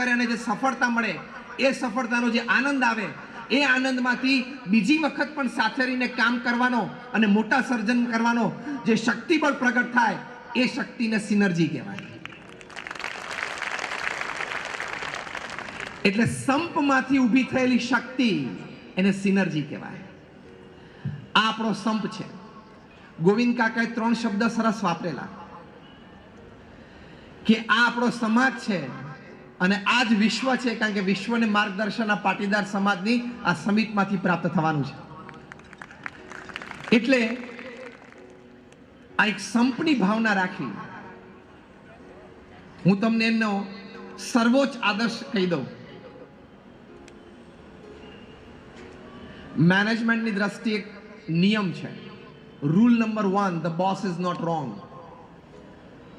કરે અને જે સફળતા મળે, એ સફળતાનો જે આનંદ આવે, એ આનંદમાંથી બીજી વખત પણ સાથે રહીને કામ કરવાનો અને મોટા સર્જન કરવાનો જે શક્તિબળ પ્રગટ થાય, એ શક્તિને સિનર્જી કહેવાય. એટલે સંપમાંથી ઊભી થયેલી શક્તિ એને સિનર્જી કહેવાય. આ આપણો સંપ છે. ગોવિંદ કાકાએ ત્રણ શબ્દ સરસ વાપરેલા. કે આ આપણો સમાજ છે અને આ જ વિશ્વ છે, કારણ કે વિશ્વને માર્ગદર્શન આ પાટીદાર સમાજની આ સમિટમાંથી પ્રાપ્ત થવાનું છે. એટલે આ એક સંપની ભાવના રાખી હું તમને એમનો સર્વોચ્ચ આદર્શ કહી દઉં. મેનેજમેન્ટની દ્રષ્ટિએ નિયમ છે. Rule number one the boss is not wrong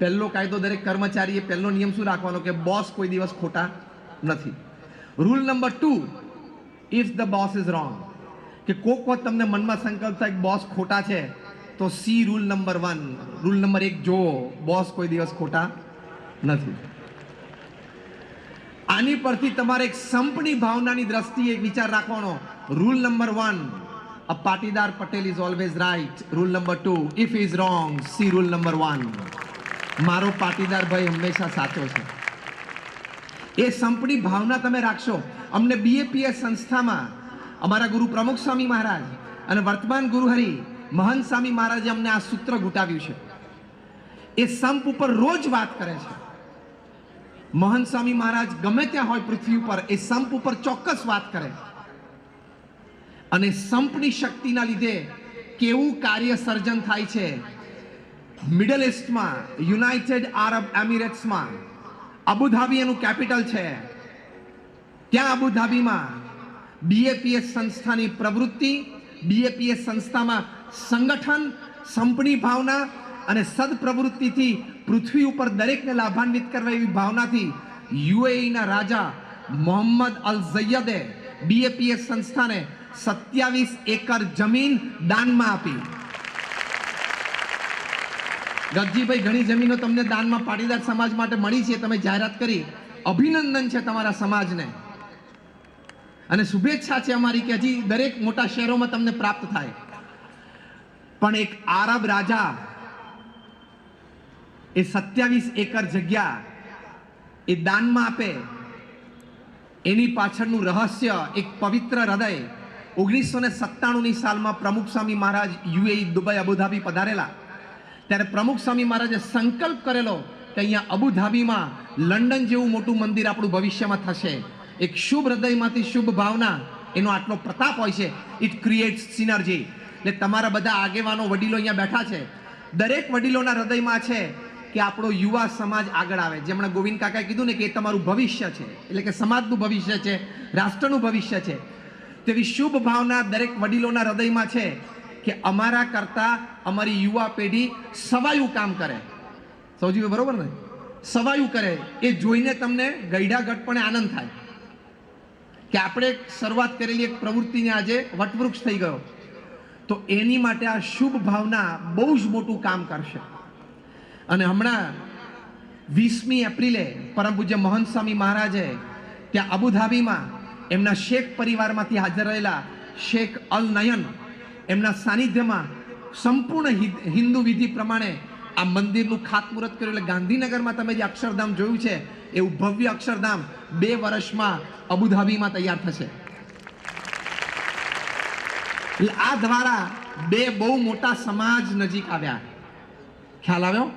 પહેલો કાયદો દરેક કર્મચારીએ પહેલો નિયમ શું રાખવાનો કે બોસ કોઈ દિવસ ખોટા નથી. Rule number two if the boss is wrong કે કોક વખત તમને મનમાં સંકલ્પ થાય કે બોસ ખોટા છે, તો see rule number one rule number એક, જુઓ બોસ કોઈ દિવસ ખોટા નથી. આની પરથી તમારે એક સંપની ભાવનાની દ્રષ્ટિએ એક વિચાર રાખવાનો. Rule number one a Patidar Patel is always right rule number two if is wrong see rule number one મારો પાટીદાર ભાઈ હંમેશા સાચો છે. એ સંપની ભાવના તમે રાખશો. અમને બીએપીએસ સંસ્થામાં અમારા ગુરુ પ્રમુખ સ્વામી મહારાજ અને વર્તમાન ગુરુહરિ મહંત સ્વામી મહારાજે અમને આ સૂત્ર ગુટાવ્યું છે. એ સંપ ઉપર રોજ વાત કરે છે. મહંત સ્વામી મહારાજ ગમે ત્યાં હોય પૃથ્વી ઉપર, એ સંપ ઉપર ચોક્કસ વાત કરે. અને સંપની શક્તિના લીધે કેવું કાર્ય સર્જન થાય છે મિડલ ઇસ્ટમાં યુનાઇટેડ આરબ એમિરેટ્સમાં અબુધાબી એનું કેપિટલ છે. ત્યાં અબુધાબીમાં બીએપીએસ સંસ્થાની પ્રવૃત્તિ બીએપીએસ સંસ્થામાં સંગઠન સંપની ભાવના અને સદપ્રવૃત્તિથી પૃથ્વી ઉપર દરેકને લાભાન્વિત કરવા એવી ભાવનાથી યુએઈના રાજા મોહમ્મદ અલ ઝૈયદે બીએપીએસ સંસ્થાને સત્યાવીસ એકર જમીન દાનમાં આપી. ગગજીભાઈ ઘણી જમીનો તમને દાનમાં પાટીદાર સમાજ માટે મળી છે, તમે જાહેરાત કરી. અભિનંદન છે તમારા સમાજને. અને શુભેચ્છા છે અમારી કે હજી દરેક મોટા શહેરોમાં તમને પ્રાપ્ત થાય. પણ એક આરબ રાજા એ સત્યાવીસ એકર જગ્યા એ દાનમાં આપે. એની પાછળનું રહસ્ય, એક પવિત્ર હૃદય ઓગણીસો ને સત્તાણુંની સાલમાં Pramukh Swami Maharaj UAE Dubai, Abu Dhabi પધારેલા. ત્યારે પ્રમુખ સ્વામી મહારાજે સંકલ્પ કરેલો કે અહીંયા અબુધાબીમાં લંડન જેવું મોટું મંદિર આપણું ભવિષ્યમાં થશે. એક શુભ હૃદયમાંથી શુભ ભાવના એનો આટલો પ્રતાપ હોય છે. ઇટ ક્રિએટ્સ સિનર્જી એટલે તમારા બધા આગેવાનો, વડીલો અહીંયા બેઠા છે. દરેક વડીલોના હૃદયમાં છે કે આપણો યુવા સમાજ આગળ આવે. જેમણે ગોવિંદ કાકાએ કીધું ને કે એ તમારું ભવિષ્ય છે. એટલે કે સમાજનું ભવિષ્ય છે, રાષ્ટ્રનું ભવિષ્ય છે. તેવી શુભ ભાવના દરેક વડીલોના હૃદયમાં છે. કે અમારા કરતા અમારી યુવા પેઢી સવાયું કામ કરે. સૌજી બરોબર ને? સવાયું કરે. એ જોઈને તમને ગઈઢા ગઢપણે આનંદ થાય. કે આપણે શરૂઆત કરેલી એક પ્રવૃત્તિને આજે વટવૃક્ષ થઈ ગયો. તો એની માટે આ શુભ ભાવના બહુ જ મોટું કામ કરશે. અને હમણાં વીસમી એપ્રિલે પરમ પૂજ્ય મહંત સ્વામી મહારાજે ત્યાં અબુધાબીમાં એમના શેખ પરિવારમાંથી હાજર રહેલા શેખ અલ નયન એમના સાનિધ્યમાં સંપૂર્ણ હિન્દુ વિધિ પ્રમાણે આ મંદિરનું ખાતમુહૂર્ત કર્યું એટલે ગાંધીનગરમાં તમે જે અક્ષરધામ જોયું છે એવું ભવ્ય અક્ષરધામ બે વર્ષમાં અબુધાબીમાં તૈયાર થશે. એટલે આ દ્વારા બે બહુ મોટા સમાજ નજીક આવ્યા. ખ્યાલ આવ્યો?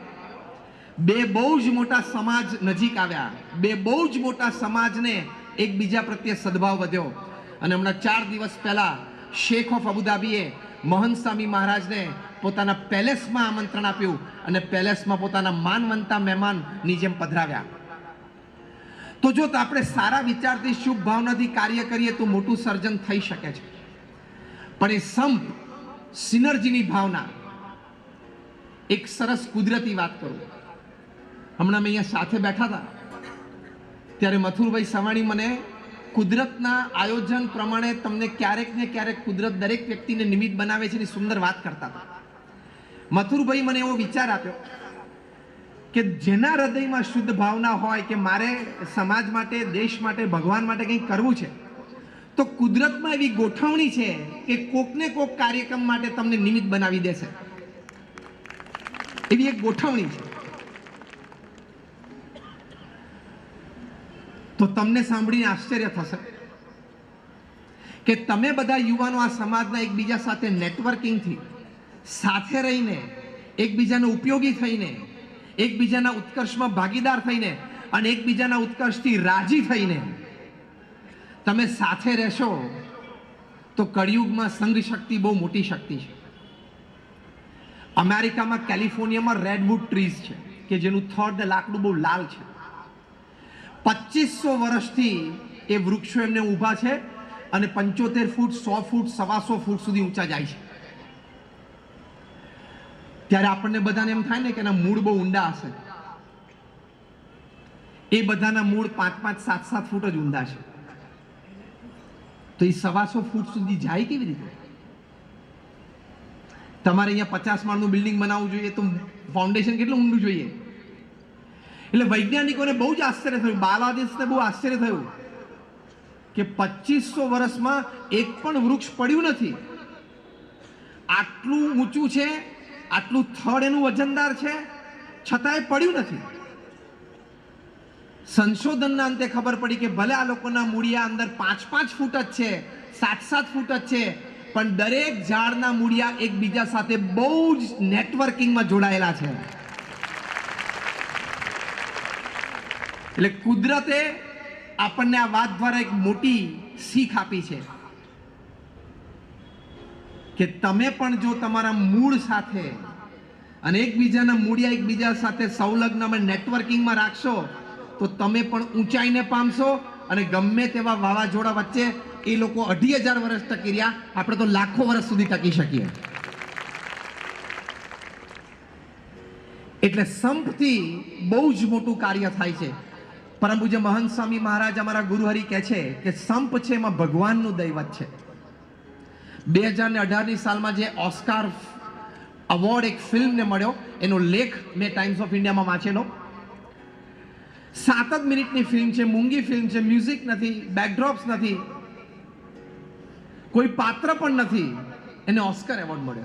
બે બહુ જ મોટા સમાજ નજીક આવ્યા. બે બહુ જ મોટા સમાજને એકબીજા પ્રત્યે સદભાવ વધ્યો. અને હમણાં ચાર દિવસ પહેલા શેખ ઓફ અબુધાબીએ મોહન સ્વામી મહારાજને પોતાના પેલેસમાં આમંત્રણ આપ્યું અને પેલેસમાં પોતાના માનવંતા મહેમાનની જેમ પધરાવ્યા. તો જો આપણે સારા વિચારથી શુભ ભાવનાથી કાર્ય કરીએ તો મોટું સર્જન થઈ શકે છે. પણ એ સંપ, સિનર્જીની ભાવના, એક સરસ કુદરતી વાત કરું. હમણાં મેં અહીંયા સાથે બેઠા હતા. ત્યારે મથુરભાઈ સવાણી મને કુદરતના આયોજન પ્રમાણે તમને ક્યારેક ને ક્યારેક કુદરત દરેક વ્યક્તિને નિમિત્ત બનાવે છે એની સુંદર વાત કરતા હતા. મથુરભાઈ મને એવો વિચાર આપ્યો કે જેના હૃદયમાં શુદ્ધ ભાવના હોય કે મારે સમાજ માટે, દેશ માટે, ભગવાન માટે કંઈક કરવું છે, તો કુદરતમાં એવી ગોઠવણી છે કે કોકને કોક કાર્યક્રમ માટે તમને નિમિત્ત બનાવી દેશે. એવી એક ગોઠવણી છે. તો તમને સાંભળીને આશ્ચર્ય થશે કે તમે બધા યુવાનો આ સમાજના એકબીજા સાથે નેટવર્કિંગથી સાથે રહીને એકબીજાને ઉપયોગી થઈને એકબીજાના ઉત્કર્ષમાં ભાગીદાર થઈને અને એકબીજાના ઉત્કર્ષથી રાજી થઈને તમે સાથે રહેશો તો કળિયુગમાં સંઘ શક્તિ બહુ મોટી શક્તિ છે. અમેરિકામાં કેલિફોર્નિયામાં રેડવુડ ટ્રીઝ છે, કે જેનું ને લાકડું બહુ લાલ છે. પચીસો વર્ષથી એ વૃક્ષો એમને ઊભા છે અને પંચોતેર ફૂટ, સો ફૂટ, સવાસો ફૂટ સુધી ઊંચા જાય છે. ત્યારે આપણને બધાને એમ થાય ને કે એના મૂળ બહુ ઊંડા હશે. એ બધાના મૂળ પાંચ પાંચ સાત સાત ફૂટ જ ઊંડા છે. તો એ સવાસો ફૂટ સુધી જાય કેવી રીતે? તમારે અહીંયા પચાસ માળનું બિલ્ડિંગ બનાવવું જોઈએ તો ફાઉન્ડેશન કેટલું ઊંડું જોઈએ? એટલે વૈજ્ઞાનિકોને બહુ જ આશ્ચર્ય થયું, બાલાદેશને બહુ આશ્ચર્ય થયું કે પચીસો વર્ષમાં એક પણ વૃક્ષ પડ્યું નથી. આટલું ઊંચું છે, આટલું થડ એનું વજનદાર છે, છતાંય પડ્યું નથી. સંશોધનના અંતે ખબર પડી કે ભલે આ લોકોના મૂળિયા અંદર પાંચ પાંચ ફૂટ જ છે, સાત સાત ફૂટ જ છે, પણ દરેક ઝાડના મૂળિયા એકબીજા સાથે બહુ જ નેટવર્કિંગમાં જોડાયેલા છે. એટલે કુદરતે આપણને આ વાત દ્વારા એક મોટી શીખ આપી છે કે તમે પણ જો તમારા મૂળ સાથે અને એકબીજાના મૂળિયા એકબીજા સાથે સંલગ્નમાં નેટવર્કિંગમાં રાખશો, તો તમે પણ ઊંચાઈને પામશો અને ગમે તેવા વાવાઝોડા વચ્ચે એ લોકો અઢી હજાર વર્ષ ટકી રહ્યા. આપણે તો લાખો વર્ષ સુધી ટકી શકીએ. એટલે સંપથી બહુ જ મોટું કાર્ય થાય છે. પરમ પૂજ્ય મહંત સ્વામી મહારાજ અમારા ગુરુહરિ કહે છે કે સંપ છે એમાં ભગવાનનું દૈવત છે. બે હજાર ને અઢારની સાલમાં જે ઓસ્કાર અવોર્ડ એક ફિલ્મને મળ્યો, એનો લેખ મેં ટાઈમ્સ ઓફ ઇન્ડિયામાં વાંચેલો. સાત જ મિનિટની ફિલ્મ છે, મૂંગી ફિલ્મ છે મ્યુઝિક નથી બેકડ્રોપ્સ નથી, કોઈ પાત્ર પણ નથી, એને ઓસ્કર એવોર્ડ મળ્યો.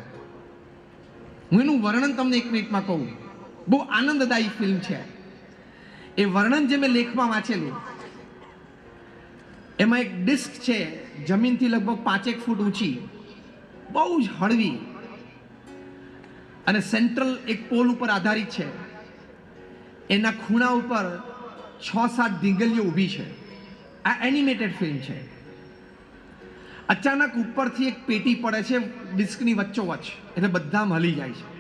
હું એનું વર્ણન તમને એક મિનિટમાં કહું. બહુ આનંદદાયી ફિલ્મ છે. એ વર્ણન જે મેં લેખમાં વાંચેલું, એમાં એક ડિસ્ક છે, જમીનથી લગભગ પાંચેક ફૂટ ઊંચી, બહુ જ હળવી અને સેન્ટ્રલ એક પોલ ઉપર આધારિત છે. એના ખૂણા ઉપર છ સાત દીંગલીઓ ઊભી છે. આ એનિમેટેડ ફિલ્મ છે. અચાનક ઉપરથી એક પેટી પડે છે, ડિસ્કની વચ્ચોવચ્ચ, એટલે બધા હલી જાય છે.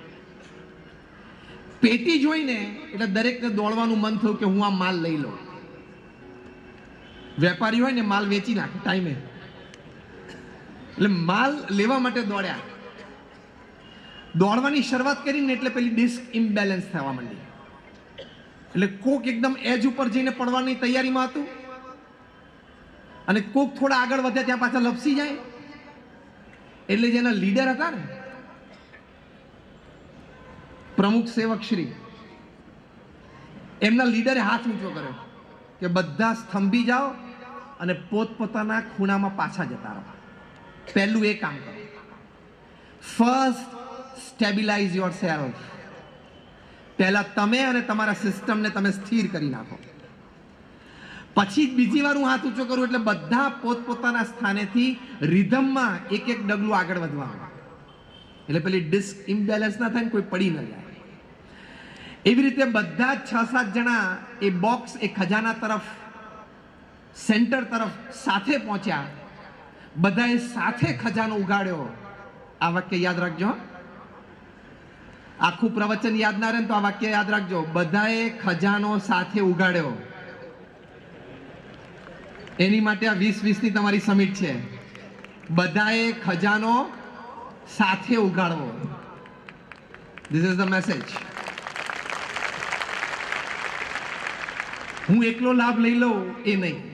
પેટી જોઈને એટલે દરેકને દોડવાનું મન થયું કે હું આ માલ લઈ લઉં. વેપારી હોય ને માલ વેચી નાખે, ટાઈમે. એટલે માલ લેવા માટે દોડ્યા. દોડવાની શરૂઆત કરીને એટલે પેલી ડિસ્ક ઇમ્બેલેન્સ થવા માંડી. એટલે કોક એકદમ એજ ઉપર જઈને પડવાની તૈયારીમાં હતું. અને કોક થોડા આગળ વધે ત્યાં પાછા લપસી જાય. એટલે જેના લીડર હતા ને પ્રમુખ સેવક શ્રી. એમના લીડરે હાથ ઊંચો કર્યો કે બધા સ્તંભી જાઓ અને પોતપોતાના ખૂણામાં પાછા જતા રહો. પહેલું એ કામ કરો. ફર્સ્ટ સ્ટેબિલાઇઝ યોર સેલ્ફ પહેલા તમે અને તમારા સિસ્ટમને તમે સ્થિર કરી નાખો. પછી બીજી વાર હું હાથ ઊંચો કરું એટલે બધા પોતપોતાના સ્થાનેથી રિધમમાં એક એક ડગલું આગળ વધવાનું. એટલે પેલી ડિસ્ક ઇમ્બેલેન્સ ના થાય ને કોઈ પડી ન જાય. એવી રીતે બધા છ સાત જણા એ બોક્સ એ ખજાના તરફ સેન્ટર તરફ સાથે પહોંચ્યા. બધાએ સાથે ખજાનો ઉગાડ્યો. આ વાક્ય યાદ રાખજો આખું પ્રવચન યાદ ના રહે તો આ વાક્ય યાદ રાખજો. બધાએ ખજાનો સાથે ઉગાડ્યો. એની માટે આ વીસ વીસની તમારી સમિટ છે. બધાએ ખજાનો સાથે ઉગાડવો. ધીસ ઇઝ ધ મેસેજ હું એકલો લાભ લઈ લઉં એ નહીં.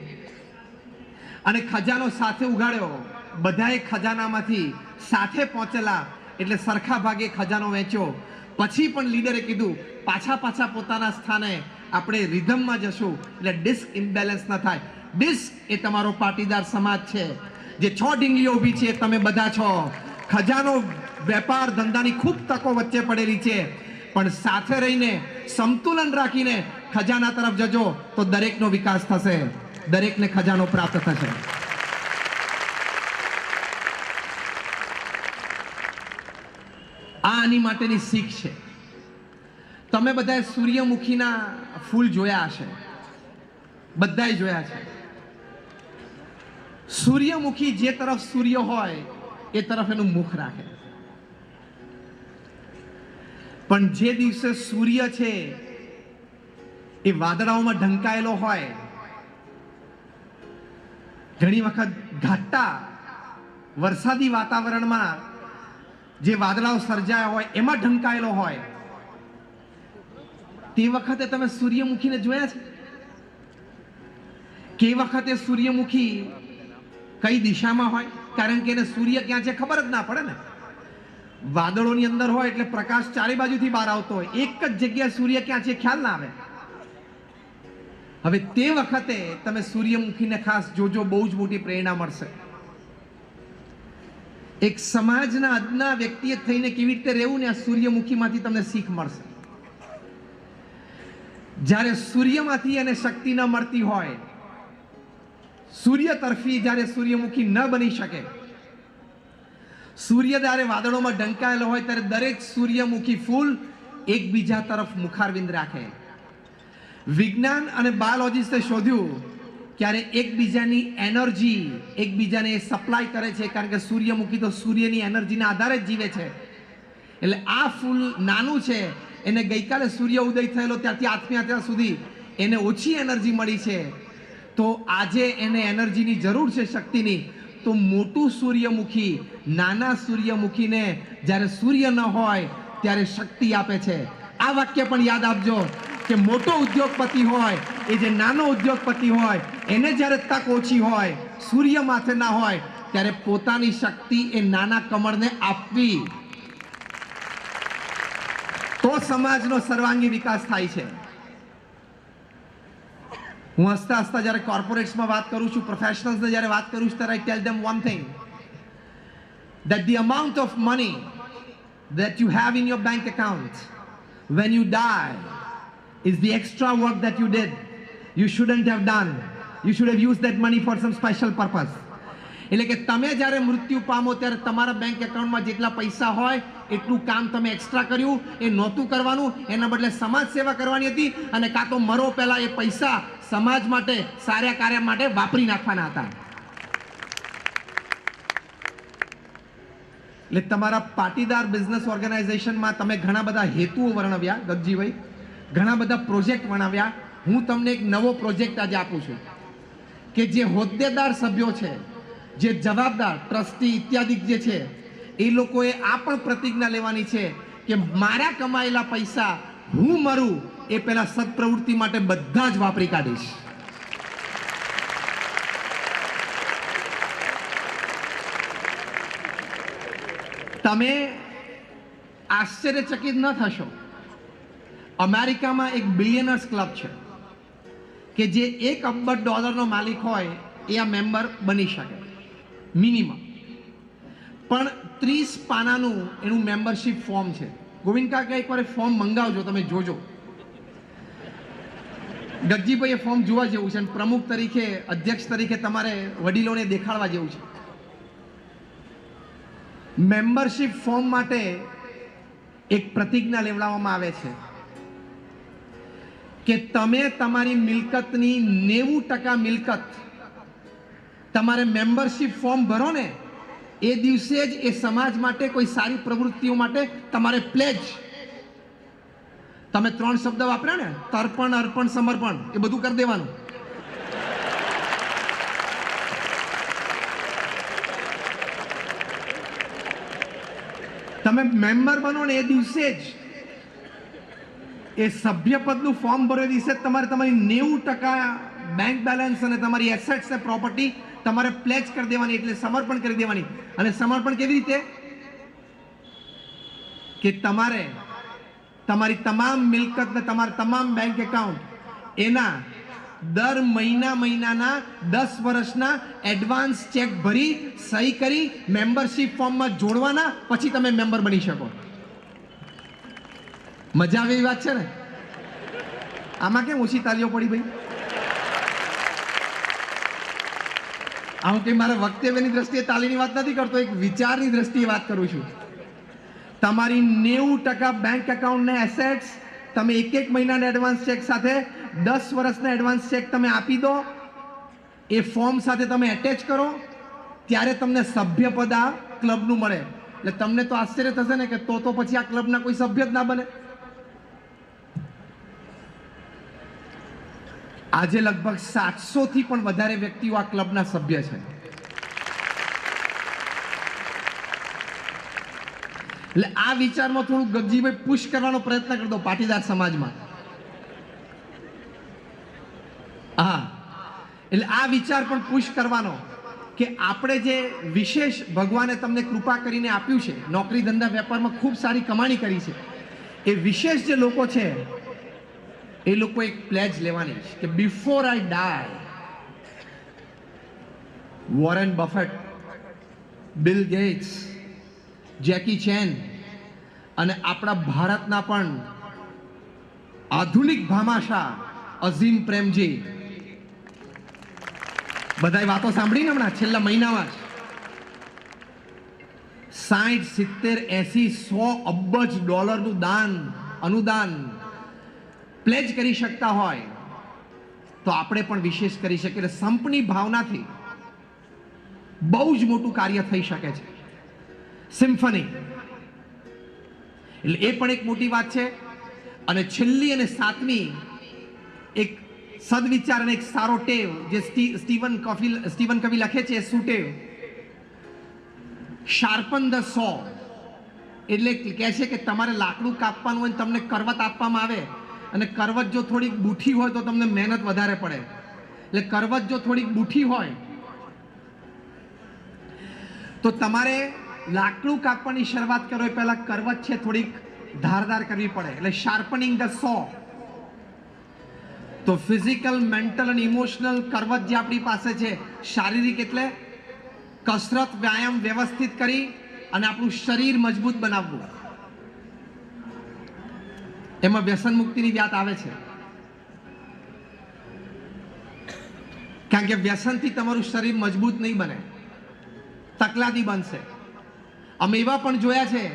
અને ખજાનો સાથે ઉગાડ્યો. બધાએ ખજાનામાંથી સાથે પહોંચેલા. એટલે સરખા ભાગે ખજાનો વેચ્યો. પછી પણ લીડરે કીધું, પાછા પાછા પોતાના સ્થાને આપણે રિધમમાં જશું. એટલે ડિસ્ક ઇમ્બેલેન્સ ન થાય. ડિસ્ક એ તમારો પાટીદાર સમાજ છે. જે છ ડીંગલીઓ ઊભી છે, તમે બધા છો. ખજાનો વેપાર ધંધાની ખૂબ તકો વચ્ચે પડેલી છે. પણ સાથે રહીને સંતુલન રાખીને ખજાના તરફ જજો તો દરેકનો વિકાસ થશે. દરેકને ખજાનો પ્રાપ્ત થશે. આ આની માટેની શીખ છે. તમે બધાએ સૂર્યમુખીના ફૂલ જોયા હશે. બધાએ જોયા છે. સૂર્યમુખી જે તરફ સૂર્ય હોય, એ તરફ એનું મુખ રાખે. પણ જે દિવસે સૂર્ય છે, એ વાદળાઓમાં ઢંકાયેલો હોય. ઘણી વખત ઘાટા વરસાદી વાતાવરણમાં જે વાદળાઓ સર્જાયા હોય, એમાં ઢંકાયેલો હોય. તે વખતે તમે સૂર્યમુખીને જોયા છે? કે વખતે સૂર્યમુખી કઈ દિશામાં હોય? કારણ કે એને સૂર્ય ક્યાં છે ખબર જ ના પડે ને. વાદળોની અંદર હોય એટલે પ્રકાશ ચારે બાજુથી બહાર આવતો હોય. એક જ જગ્યાએ સૂર્ય ક્યાં છે ખ્યાલ ના આવે. હવે તે વખતે તમે સૂર્યમુખીને ખાસ જોજો, બહુ જ મોટી પ્રેરણા મળશે. એક સમાજના અદના વ્યક્તિએ થઈને કેવી રીતે રહેવું ને આ સૂર્યમુખીમાંથી તમને શીખ મળશે. જ્યારે સૂર્યમાંથી એને શક્તિ ન મળતી હોય, સૂર્ય તરફી જ્યારે સૂર્યમુખી ન બની શકે સૂર્ય જ્યારે વાદળોમાં ઢંકાયેલો હોય ત્યારે દરેક સૂર્યમુખી ફૂલ એકબીજા તરફ મુખારવિંદ રાખે. વિજ્ઞાન અને બાયોલોજીસ્ટે શોધ્યું ક્યારે એકબીજાની એનર્જી એકબીજાને સપ્લાય કરે છે, કારણ કે સૂર્યમુખી તો સૂર્યની એનર્જીના આધારે જ જીવે છે. એટલે આ ફૂલ નાનું છે, એને ગઈકાલે સૂર્ય ઉદય થયેલો ત્યાંથી આજથી અત્યાર સુધી એને ઓછી એનર્જી મળી છે. તો આજે એને એનર્જીની જરૂર છે, શક્તિની. તો મોટું સૂર્યમુખી, નાના સૂર્યમુખીને જ્યારે સૂર્ય ન હોય ત્યારે શક્તિ આપે છે. આ વાક્ય પણ યાદ આપજો કે મોટો ઉદ્યોગપતિ હોય, એ જે નાનો ઉદ્યોગપતિ હોય, એને જ્યારે તક ઓછી હોય, સૂર્ય માથે ના હોય, ત્યારે પોતાની શક્તિ એ નાના કમળને આપવી. તો સમાજનો સર્વાંગી વિકાસ થાય છે. હું હસતા હસતા જ્યારે કોર્પોરેટ્સમાં વાત કરું છું પ્રોફેશનલ્સને જ્યારે વાત કરું છું ત્યારે I tell them one thing that the amount of money that you have in your bank account when you die is the extra work that you did. You shouldn't have done. You should have used that money for some special purpose. એટલે કે તમે જ્યારે મૃત્યુ પામો ત્યારે તમારા bank એકાઉન્ટમાં જેટલા પૈસા હોય એટલું કામ તમે એક્સ્ટ્રા કર્યું એ નહોતું કરવાનું એના બદલે સમાજ સેવા કરવાની હતી અને કાં તો મરો પહેલા એ પૈસા સમાજ માટે, સારા કાર્ય માટે વાપરી નાખવાના હતા. એટલે તમારા પાટીદાર બિઝનેસ ઓર્ગેનાઇઝેશનમાં તમે ઘણા બધા હેતુઓ વર્ણવ્યા, ગગજીભાઈ. ઘણા બધા પ્રોજેક્ટ વર્ણવ્યા. હું તમને એક નવો પ્રોજેક્ટ આજે આપું છું. કે જે હોદ્દેદાર સભ્યો છે, જે જવાબદાર ટ્રસ્ટી ઇત્યાદિ જે છે, એ લોકોએ આ પણ પ્રતિજ્ઞા લેવાની છે કે મારા કમાયેલા પૈસા હું મરું એ પહેલા સત્પ્રવૃત્તિ માટે બધા જ વાપરી કાઢીશ. તમે આશ્ચર્યચકિત ન થશો. અમેરિકામાં એક બિલિયનર્સ ક્લબ છે કે જે એક અબજ ડોલરનો માલિક હોય એ આ મેમ્બર બની શકે. મિનિમમ પણ ત્રીસ પાનાનું એનું મેમ્બરશિપ ફોર્મ છે. ગોવિંદ કાકા, એકવાર ફોર્મ મંગાવજો, તમે જોજો. ગગજીભાઈ એ ફોર્મ જોવા જેવું છે અને પ્રમુખ તરીકે, અધ્યક્ષ તરીકે તમારે વડીલોને દેખાડવા જેવું છે. મેમ્બરશિપ ફોર્મ માટે એક પ્રતિજ્ઞા લેવડાવવામાં આવે છે કે તમે તમારી મિલકતની નેવું ટકા મિલકત તમારે મેમ્બરશિપ ફોર્મ ભરો ને, એ દિવસે જ એ સમાજ માટે કોઈ સારી પ્રવૃત્તિઓ માટે તમારે પ્લેજ તમે ત્રણ શબ્દ વાપર્યા ને, તર્પણ, અર્પણ, સમર્પણ, એ બધું કરી દેવાનું. તમે મેમ્બર બનો ને એ દિવસે જ એ સભ્યપદનું ફોર્મ ભર્યો દિવસે તમારે તમારી નેવું ટકા બેંક બેલેન્સ અને તમારી એસેટ્સ ને પ્રોપર્ટી તમારે પ્લેજ કરી દેવાની, એટલે સમર્પણ કરી દેવાની. અને સમર્પણ કેવી રીતે? કે તમારે તમારી તમામ મિલકત ને તમારા તમામ બેંક એકાઉન્ટ એના દર મહિના મહિનાના દસ વર્ષના એડવાન્સ ચેક ભરી, સહી કરી મેમ્બરશિપ ફોર્મમાં જોડવાના, પછી તમે મેમ્બર બની શકો. મજા આવે એવી વાત છે ને? આમાં કેમ ઓછી તાલીઓ પડી ભાઈ? આમ કંઈ મારા વક્તવ્યની દ્રષ્ટિએ તાલીની વાત નથી કરતો, એક વિચારની દ્રષ્ટિએ વાત કરું છું. તમારી નેવું ટકા બેંક એકાઉન્ટને એસેટ્સ તમે એક એક મહિનાના એડવાન્સ ચેક સાથે, દસ વર્ષના એડવાન્સ ચેક તમે આપી દો. એ ફોર્મ સાથે તમે એટેચ કરો. ત્યારે તમને સભ્યપદ આ ક્લબનું મળે. એટલે તમને તો આશ્ચર્ય થશે ને કે તો તો પછી આ ક્લબના કોઈ સભ્ય જ ના બને. આજે લગભગ સાતસોથી પણ વધારે વ્યક્તિઓ આ ક્લબના સભ્ય છે. એટલે આ વિચારમાં થોડું ગગજીભાઈ પુશ કરવાનો પ્રયત્ન કરતો પાટીદાર સમાજમાં. હા. એટલે આ વિચાર પણ પુશ કરવાનો કે આપણે જે વિશેષ ભગવાને તમને કૃપા કરીને આપ્યું છે, નોકરી ધંધા વેપારમાં ખૂબ સારી કમાણી કરી છે, એ વિશેષ જે લોકો છે, એ લોકો એક પ્લેજ લેવાની છે કે before I die Warren Buffett Bill Gates Jackie Chan અને આપણા ભારતના પણ આધુનિક ભામાશા અઝીમ પ્રેમજી. બધાય વાતો સાંભળીને હમણાં? છેલ્લા મહિનામાં જ. સાઠ સિત્તેર, એસી, સો અબજ ડોલરનું દાન, અનુદાન પ્લેજ કરી શકતા હોય તો આપણે પણ વિશેષ કરી શકીએ. સંપની ભાવનાથી બહુ જ મોટું કાર્ય થઈ શકે છે. સિમ્ફની. એટલે એ પણ એક મોટી વાત છે. અને છેલ્લી અને સાતમી એક સદવિચાર અને એક સારો ટેવ જે સ્ટી- સ્ટીવન કફી સ્ટીવન કવિ લખે છે શું ટેવ? Sharpen the saw. એટલે કહે છે કે તમારે લાકડું કાપવાનું હોય તમને કરવત આપવામાં આવે અને કરવત જો થોડીક બૂઠી હોય તો તમને મહેનત વધારે પડે. એટલે કરવત જો થોડીક બૂઠી હોય તો તમારે લાકડું કાપવાની શરૂઆત કરો એ પહેલા કરવત છે, થોડીક ધારદાર કરવી પડે. એટલે શાર્પનિંગ ધ સો તો ફિઝિકલ મેન્ટલ અને ઇમોશનલ કરવત જે આપણી પાસે છે, શારીરિક એટલે કસરત, વ્યાયામ વ્યવસ્થિત કરી અને આપણું શરીર મજબૂત બનાવવું. એમાં વ્યસન મુક્તિની વાત આવે છે. કારણ કે વ્યસનથી તમારું શરીર મજબૂત નહીં બને. તકલાદી બનશે. અમે એવા પણ જોયા છે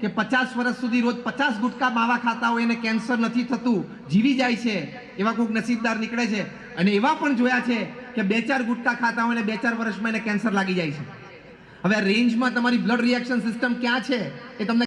કે પચાસ વર્ષ સુધી રોજ પચાસ ગુટકા માવા ખાતા હોય એને કેન્સર નથી થતું, જીવી જાય છે, એવા કોઈક નસીબદાર નીકળે છે. અને એવા પણ જોયા છે કે બે ચાર ગુટકા ખાતા હોય ને બે ચાર વર્ષમાં એને કેન્સર લાગી જાય છે. હવે રેન્જમાં તમારી બ્લડ રિએક્શન સિસ્ટમ ક્યાં છે એ તમને